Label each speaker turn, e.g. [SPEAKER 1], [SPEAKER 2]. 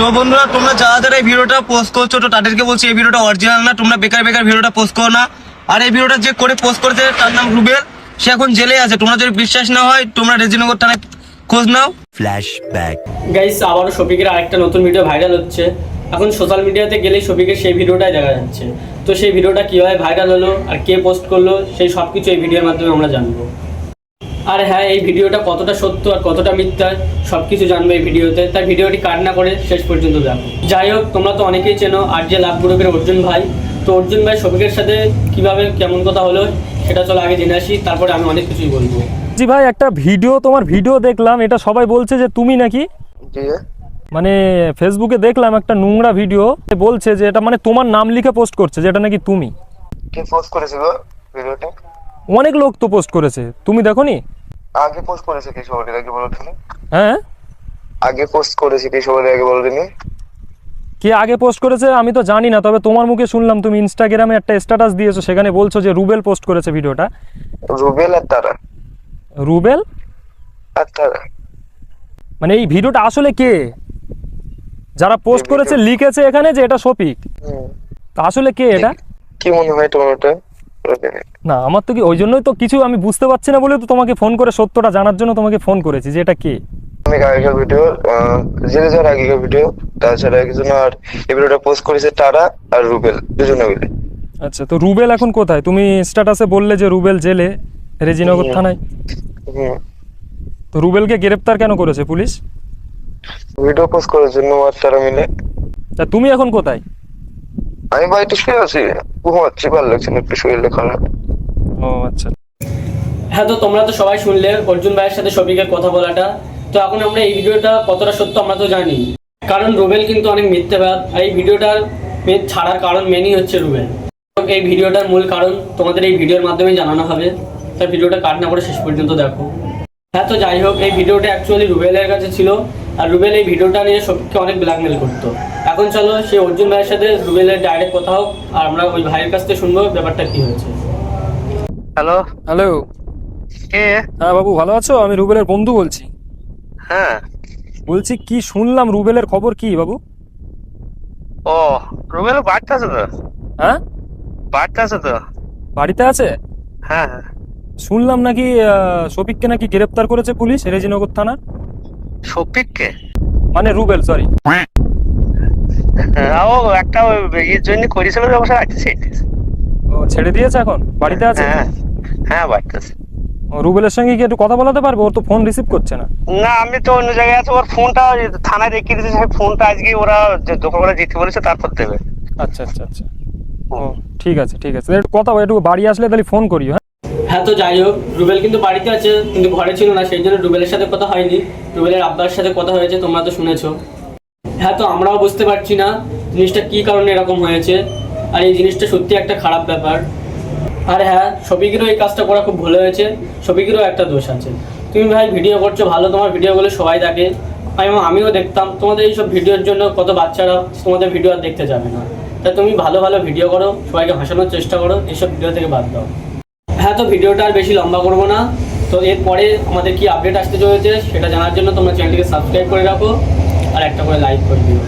[SPEAKER 1] তো বন্ধুরা তোমরা যারা যারা এই ভিডিওটা পোস্ট করছ তো তাদেরকে বলছি এই ভিডিওটা অরিজিনাল না তোমরা বেকার বেকার ভিডিওটা পোস্ট করো না। আর এই ভিডিওটা যে করে পোস্ট করেছে তার নাম রুবেল। সে এখন জেলে আছে। তোমরা যদি বিশ্বাস না হয় তোমরা রেজিনগর থানায় খোঁজ নাও।
[SPEAKER 2] Flashback.
[SPEAKER 3] গাইস আবারও শফিকের আরেকটা নতুন ভিডিও ভাইরাল হচ্ছে। এখন সোশ্যাল মিডিয়াতে গেলেই শফিকের সেই ভিডিওটাই দেখা যাচ্ছে। তো সেই ভিডিওটা কীভাবে ভাইরাল হলো আর কে পোস্ট করল সেই সব কিছু এই ভিডিওর মাধ্যমে আমরা জানব। আর হ্যাঁ এই ভিডিওটা কতটা সত্য আর কতটা মিথ্যা সব কিছু জানব এই ভিডিওতে। তাই ভিডিওটি কাট না করে শেষ পর্যন্ত দেখো। যাই হোক তোমরা তো অনেকেই চেনো আর যে লাভ গ্রুপের অর্জুন ভাই। তো অর্জুন ভাই শফিকের সাথে কীভাবে কেমন কথা হলো সেটা চলো আগে জেনে আসি তারপরে আমি অনেক কিছুই বলব।
[SPEAKER 4] জি ভাই একটা ভিডিও তোমার ভিডিও দেখলাম এটা সবাই বলছে যে তুমি নাকি?
[SPEAKER 1] জি
[SPEAKER 4] মানে ফেসবুকে দেখলাম একটা নোংরা ভিডিও বলছে যে এটা মানে তোমার নাম লিখে পোস্ট করছে যে এটা নাকি তুমি।
[SPEAKER 5] কে পোস্ট করেছে ভিডিওটা?
[SPEAKER 4] অনেক লোক তো পোস্ট করেছে। তুমি দেখোনি?
[SPEAKER 5] আগে পোস্ট করেছে কি সবাই আগে বলো তুমি।
[SPEAKER 4] হ্যাঁ?
[SPEAKER 5] আগে পোস্ট করেছে কি সবাই আগে বলো তুমি।
[SPEAKER 4] কে আগে পোস্ট করেছে আমি তো জানি না তবে তোমার মুখে শুনলাম তুমি ইনস্টাগ্রামে একটা স্ট্যাটাস দিয়েছ সেখানে বলছো যে রুবেল পোস্ট করেছে ভিডিওটা।
[SPEAKER 5] রুবেল আর তারা।
[SPEAKER 4] রুবেল?
[SPEAKER 5] আর তারা।
[SPEAKER 4] মানে এই ভিডিওটা আসলে কে? যারা পোস্ট করেছে লিখেছে এখানে যে এটা শফিক। তা আসলে কে এটা?
[SPEAKER 5] কি মনে হয় তোমার ওটা?
[SPEAKER 4] না আমার তো কি ওই জন্যই তো কিছু আমি বুঝতে পারছি না বলে তো তোমাকে ফোন করে সত্যটা জানার জন্য তোমাকে ফোন করেছি যে এটা কে?
[SPEAKER 5] অনেক আগেকার ভিডিও জেলে যাওয়ার আগেকার ভিডিও তাছাড়া একজন আর এই ভিডিওটা পোস্ট করেছে তারা আর রুবেল দুজনে মিলে।
[SPEAKER 4] আচ্ছা তো রুবেল এখন কোথায়? তুমি স্ট্যাটাসে বললে যে রুবেল জেলে রেজিনগর থানায়। তো রুবেলকে গ্রেপ্তার কেন করেছে পুলিশ?
[SPEAKER 5] ভিডিও পোস্ট করার জন্য আর তারা মিলে।
[SPEAKER 4] তা তুমি এখন কোথায়?
[SPEAKER 5] আমি বাড়িতে শুয়ে আছি। ঘুমাচ্ছি ভালো লাগছে না একটু শরীরটা খারাপ
[SPEAKER 4] ও আচ্ছা।
[SPEAKER 3] হ্যাঁ তো তোমরা তো সবাই শুনলে অর্জুন ভাইয়ের সাথে শফিকের কথা বলাটা। তো এখন আমরা এই ভিডিওটা কতটা সত্য আমরা তো জানি। কারণ রুবেল কিন্তু অনেক মিথ্যাবাদ আর এই ভিডিওটার ছাড়ার কারণ মেনই হচ্ছে রুবেল। এই ভিডিওটার মূল কারণ তোমাদের এই ভিডিওর মাধ্যমেই জানানো হবে। তাই ভিডিওটা কাট না করে শেষ পর্যন্ত দেখো। হ্যাঁ তো যাই হোক এই ভিডিওটা অ্যাকচুয়ালি রুবেলের কাছে ছিল। আর রুবেল এই ভিডিওটা নিয়ে সবকে অনেক ব্ল্যাকমেল করতো। এখন চলো সেই অর্জুন ভাইয়ের সাথে রুবেলের ডাইরেক্ট কথা হোক আর আমরা ওই ভাইয়ের কাছ থেকে শুনব ব্যাপারটা কি হয়েছে।
[SPEAKER 5] হ্যালো
[SPEAKER 4] হ্যালো
[SPEAKER 5] কে?
[SPEAKER 4] হ্যাঁ বাবু ভালো আছো? আমি রুবেলের বন্ধু বলছি।
[SPEAKER 5] হ্যাঁ।
[SPEAKER 4] বলছি কি শুনলাম? রুবেলের খবর কি বাবু?
[SPEAKER 5] ও রুবেল বাড়িতে আছে তো?
[SPEAKER 4] হ্যাঁ?
[SPEAKER 5] বাড়িতে আছে তো?
[SPEAKER 4] বাড়িতে আছে?
[SPEAKER 5] হ্যাঁ হ্যাঁ।
[SPEAKER 4] শুনলাম নাকি আহ, শফিককে নাকি গ্রেপ্তার করেছে পুলিশ রেজিনগর থানা
[SPEAKER 5] শফিককে?
[SPEAKER 4] মানে রুবেল সরি
[SPEAKER 5] হ্যাঁ ও একটা ইয়ের জন্য করেছিল ব্যবসা আছে
[SPEAKER 4] ও ছেড়ে দিয়েছে এখন? বাড়িতে আছে?
[SPEAKER 5] হ্যাঁ হ্যাঁ বাড়িতে আছে।
[SPEAKER 4] ও, রুবেলের সঙ্গে কি একটু কথা বলাতে পারব? ওর তো ফোন রিসিভ করছে না।
[SPEAKER 5] না আমি তো অন্য জায়গায় আছি ওর ফোনটা থানায় রেখে দিয়েছে সেই ফোনটা আজকে ওরা যে দোকানওয়ালা যেতে বলেছে তারপর দেবে।
[SPEAKER 4] আচ্ছা আচ্ছা আচ্ছা। ও ঠিক আছে ঠিক আছে। একটু কথা বল, একটু বাড়ি আসলে তাহলে ফোন করি হ্যাঁ?
[SPEAKER 3] হ্যাঁ তো যাই হোক রুবেল কিন্তু বাড়িতে আছে কিন্তু ঘরে ছিল না সেই জন্য রুবেলের সাথে কথা হয়নি। রুবেলের আব্বার সাথে কথা হয়েছে তোমরা তো শুনেছো। হ্যাঁ তো আমরাও বুঝতে পারছি না জিনিসটা কি কারণে এরকম হয়েছে। আর এই জিনিসটা সত্যি একটা খারাপ ব্যাপার। আর হ্যাঁ শফিকেরও এই কাজটা করা খুব ভুল হয়েছে। শফিকেরও একটা দোষ আছে। তুমি ভাই ভিডিও করছ, ভালো তোমার ভিডিওগুলো সবাই দেখে। এবং আমিও দেখতাম। তোমাদের এইসব ভিডিওর জন্য কত বাচ্চারা তোমাদের ভিডিও আর দেখতে যাবে না। তাই তুমি ভালো ভালো ভিডিও করো, সবাইকে হাসানোর চেষ্টা করো, এইসব ভিডিও থেকে বাদ দাও। হ্যাঁ তো ভিডিওটা আর বেশি লম্বা করব না। তো এরপরে আমাদের কি আপডেট আসতে চলেছে সেটা জানার জন্য তোমরা চ্যানেলটিকে সাবস্ক্রাইব করে রাখো। আর একটা করে লাইক করে দিও।